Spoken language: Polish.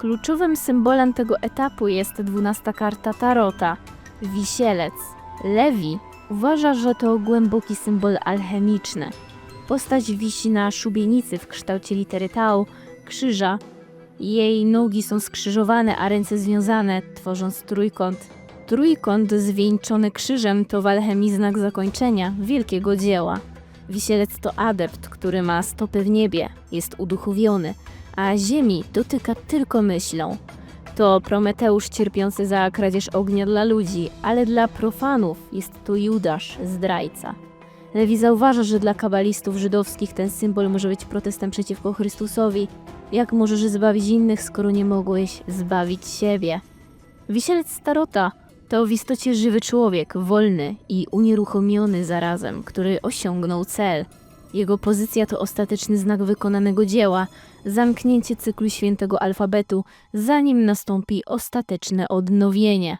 Kluczowym symbolem tego etapu jest dwunasta karta Tarota Wisielec. Lewi uważa, że to głęboki symbol alchemiczny. Postać wisi na szubienicy w kształcie litery Tau, krzyża. Jej nogi są skrzyżowane, a ręce związane, tworząc trójkąt. Trójkąt zwieńczony krzyżem to w alchemii znak zakończenia wielkiego dzieła. Wisielec to adept, który ma stopy w niebie, jest uduchowiony, a ziemi dotyka tylko myślą. To Prometeusz cierpiący za kradzież ognia dla ludzi, ale dla profanów jest to Judasz, zdrajca. Lewi zauważa, że dla kabalistów żydowskich ten symbol może być protestem przeciwko Chrystusowi. Jak możesz zbawić innych, skoro nie mogłeś zbawić siebie? Wisielec Starota to w istocie żywy człowiek, wolny i unieruchomiony zarazem, który osiągnął cel. Jego pozycja to ostateczny znak wykonanego dzieła, zamknięcie cyklu świętego alfabetu, zanim nastąpi ostateczne odnowienie.